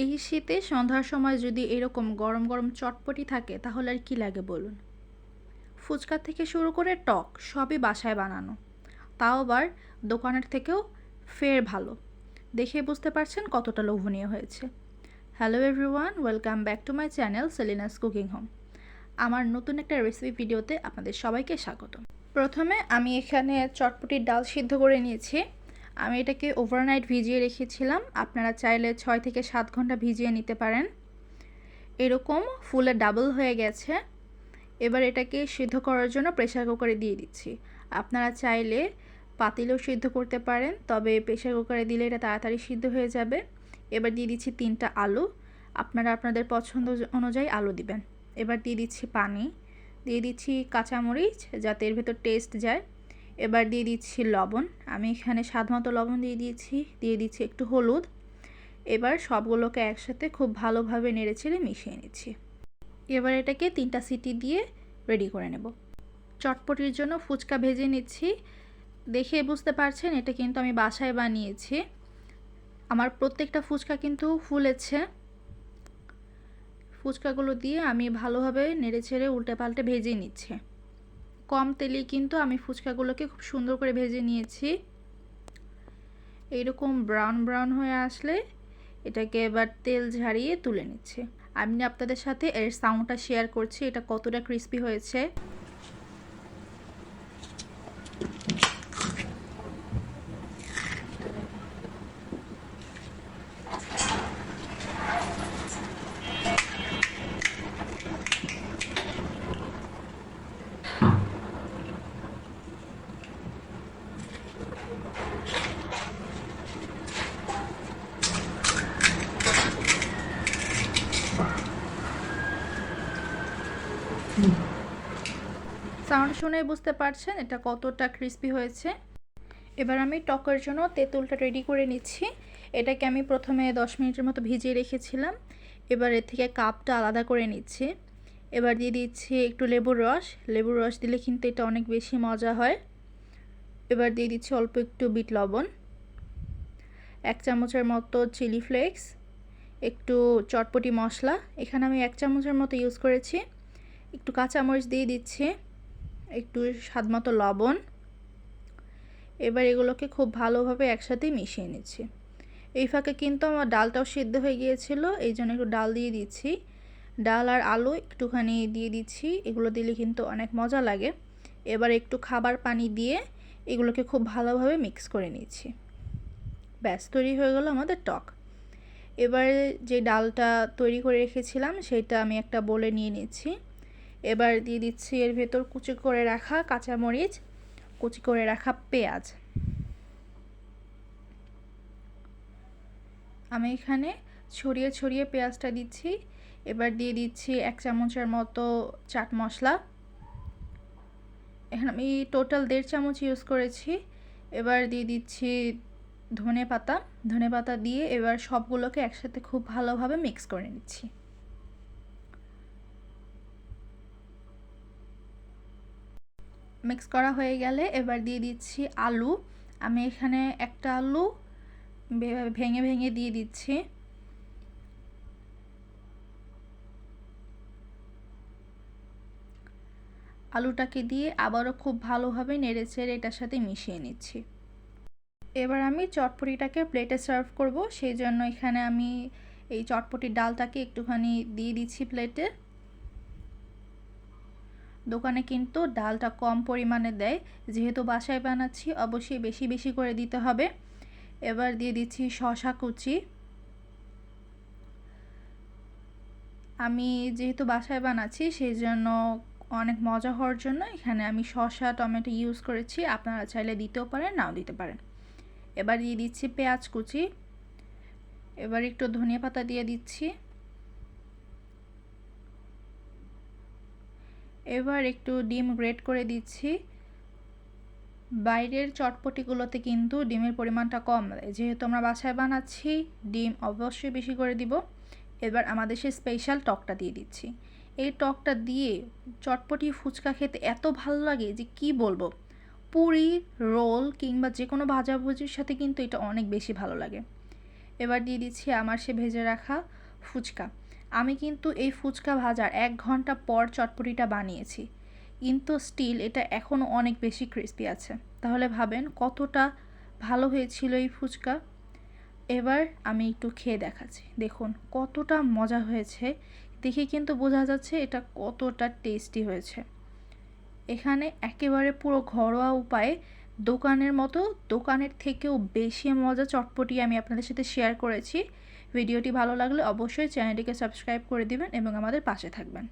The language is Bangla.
এই শীতে সন্ধ্যার সময় যদি এরকম গরম গরম চটপটি থাকে, তাহলে আর কি লাগে বলুন? ফুচকা থেকে শুরু করে টক সবই বাসায় বানানো। তাও আবার দোকানের থেকেও ফের ভালো। দেখে বুঝতে পারছেন কতটা লোভনীয় হয়েছে। Hello everyone welcome back to my channel Selina's cooking home আমার নতুন একটা রেসিপি ভিডিওতে আপনাদের সবাইকে স্বাগত প্রথমে আমি এখানে চটপটির ডাল সিদ্ধ করে নিয়েছি। আমি এটাকে ওভারনাইট ভিজিয়ে রেখেছিলাম। আপনারা চাইলে ছয় থেকে সাত ঘণ্টা ভিজিয়ে নিতে পারেন। এরকম ফুলে ডাবল হয়ে গেছে। এবার এটাকে সিদ্ধ করার জন্য প্রেশার কুকারে দিয়ে দিচ্ছি। আপনারা চাইলে পাতিলেও সিদ্ধ করতে পারেন, তবে প্রেশার কুকারে দিলে এটা তাড়াতাড়ি সিদ্ধ হয়ে যাবে। এবার দিয়ে দিচ্ছি তিনটা আলু। আপনারা আপনাদের পছন্দ অনুযায়ী আলু দিবেন। এবার দিয়ে দিচ্ছি পানি। দিয়ে দিচ্ছি কাঁচামরিচ যাতে এর ভেতর টেস্ট যায়। এবার দিয়ে দিচ্ছি লবণ। আমি এখানে স্বাদ মতো লবণ দিয়ে দিয়েছি, দিয়ে দিচ্ছি একটু হলুদ। এবার সবগুলোকে একসাথে খুব ভালোভাবে নেড়েচেড়ে মিশিয়ে নিচ্ছি। এবার এটাকে তিনটা সিটি দিয়ে রেডি করে নেব। চটপটির জন্য ফুচকা ভেজে নিচ্ছি। দেখে বুঝতে পারছেন, এটা কিন্তু আমি বাসায় বানিয়েছি। আমার প্রত্যেকটা ফুচকা কিন্তু ফুলেছে। ফুচকাগুলো দিয়ে আমি ভালোভাবে নেড়ে ছেড়ে উল্টে পাল্টে ভেজে নিচ্ছি। কম তেলেই কিন্তু আমি ফুচকাগুলোকে খুব সুন্দর করে ভেজে নিয়েছি। এইরকম ব্রাউন ব্রাউন হয়ে আসলে এটাকে এবার তেল ঝারিয়ে তুলে নিচ্ছে। আমি আপনাদের সাথে এর সাউন্ডটা শেয়ার করছি, এটা কতটা ক্রিস্পি হয়েছে। সাউন্ড শুনে বুঝতে পারছেন এটা কতটা ক্রিস্পি হয়েছে। এবার আমি টকের জন্য তেঁতুলটা রেডি করে নিচ্ছি। এটাকে আমি প্রথমে দশ মিনিটের মতো ভিজিয়ে রেখেছিলাম। এবার এর থেকে কাপটা আলাদা করে নিচ্ছি। এবার দিয়ে দিচ্ছি একটু লেবুর রস। লেবুর রস দিলে কিন্তু এটা অনেক বেশি মজা হয়। এবার দিয়ে দিচ্ছি অল্প একটু বিট লবণ। এক চামচের মতো চিলি ফ্লেক্স। একটু চটপটি মশলা। এখানে আমি এক চামচের মতো ইউজ করেছি। একটু কাঁচামরিচ দিয়ে দিচ্ছি। একটু স্বাদ মতো লবণ। এবার এগুলোকে খুব ভালোভাবে একসাথে মিশিয়ে নিচ্ছি। এই ফাঁকে কিন্তু আমার ডালটাও সিদ্ধ হয়ে গিয়েছিল, এই জন্য একটু ডাল দিয়ে দিচ্ছি। ডাল আর আলু একটুখানি দিয়ে দিচ্ছি, এগুলো দিলে কিন্তু অনেক মজা লাগে। এবার একটু খাবার পানি দিয়ে এগুলোকে খুব ভালোভাবে মিক্স করে নিচ্ছি। ব্যাস, তৈরি হয়ে গেল আমাদের টক। এবার যে ডালটা তৈরি করে রেখেছিলাম, সেটা আমি একটা বলে নিয়ে নিচ্ছি। এবার দিয়ে দিচ্ছি এর ভেতর কুচি করে রাখা কাঁচামরিচ, কুচি করে রাখা পেঁয়াজ। আমি এখানে ছড়িয়ে ছড়িয়ে পেঁয়াজটা দিচ্ছি। এবার দিয়ে দিচ্ছি এক চামচের মতো চাট মশলা। এখানে আমি টোটাল দেড় চামচ ইউজ করেছি। এবার দিয়ে দিচ্ছি ধনে পাতা ধনে পাতা দিয়ে এবার সবগুলোকে একসাথে খুব ভালোভাবে মিক্স করে নিচ্ছি। মিক্স করা হয়ে গেলে এবার দিয়ে দিচ্ছি আলু। আমি এখানে একটা আলু ভেঙে ভেঙে দিয়ে দিচ্ছি। আলুটাকে দিয়ে আবারও খুব ভালোভাবে নেড়েচেড়ে এটার সাথে মিশিয়ে নিচ্ছি। এবার আমি চটপটিটাকে প্লেটে সার্ভ করব। সেই জন্য এখানে আমি এই চটপটির ডালটাকে একটুখানি দিয়ে দিচ্ছি প্লেটে দোকানে কিন্তু ডালটা কম পরিমাণে দেয়। যেহেতু বাসায় বানাচ্ছি, অবশ্যই বেশি বেশি করে দিতে হবে। এবার দিয়ে দিচ্ছি শশা কুচি। আমি যেহেতু বাসায় বানাচ্ছি, সেই জন্য অনেক মজা হওয়ার জন্য এখানে আমি শশা টমেটো ইউজ করেছি। আপনারা চাইলে দিতেও পারেন, নাও দিতে পারেন। এবার দিয়ে দিচ্ছি পেঁয়াজ কুচি। এবার একটু ধনিয়া পাতা দিয়ে দিচ্ছি। এবার একটু ডিম গ্রেট করে দিচ্ছি। বাইরের চটপটিগুলোতে কিন্তু ডিমের পরিমাণটা কম। যেহেতু আমরা বাসায় বানাচ্ছি, ডিম অবশ্যই বেশি করে দিব। এবার আমাদের সেই স্পেশাল টকটা দিয়ে দিচ্ছি। এই টকটা দিয়ে চটপটি ফুচকা খেতে এত ভালো লাগে যে কি বলব? পুরি, রোল কিংবা যে কোনো ভাজাভুজির সাথে কিন্তু এটা অনেক বেশি ভালো লাগে। এবার দিয়ে দিচ্ছি আমার সে ভেজে রাখা ফুচকা। আমি কিন্তু এই ফুচকা ভাজার এক ঘণ্টা পর চটপটিটা বানিয়েছি। কিন্তু স্টিল এটা এখনও অনেক বেশি ক্রিস্পি আছে। তাহলে ভাবেন কতটা ভালো হয়েছিল এই ফুচকা। এবার আমি একটু খেয়ে দেখাচ্ছি। দেখুন কতটা মজা হয়েছে। দেখে কিন্তু বোঝা যাচ্ছে এটা কতটা টেস্টি হয়েছে। এখানে একেবারে পুরো ঘরোয়া উপায়ে দোকানের মতো দোকানের থেকেও বেশি মজা চটপটি আমি আপনাদের সাথে শেয়ার করেছি। ভিডিওটি ভালো লাগলে অবশ্যই চ্যানেলটিকে সাবস্ক্রাইব করে দিবেন এবং আমাদের পাশে থাকবেন।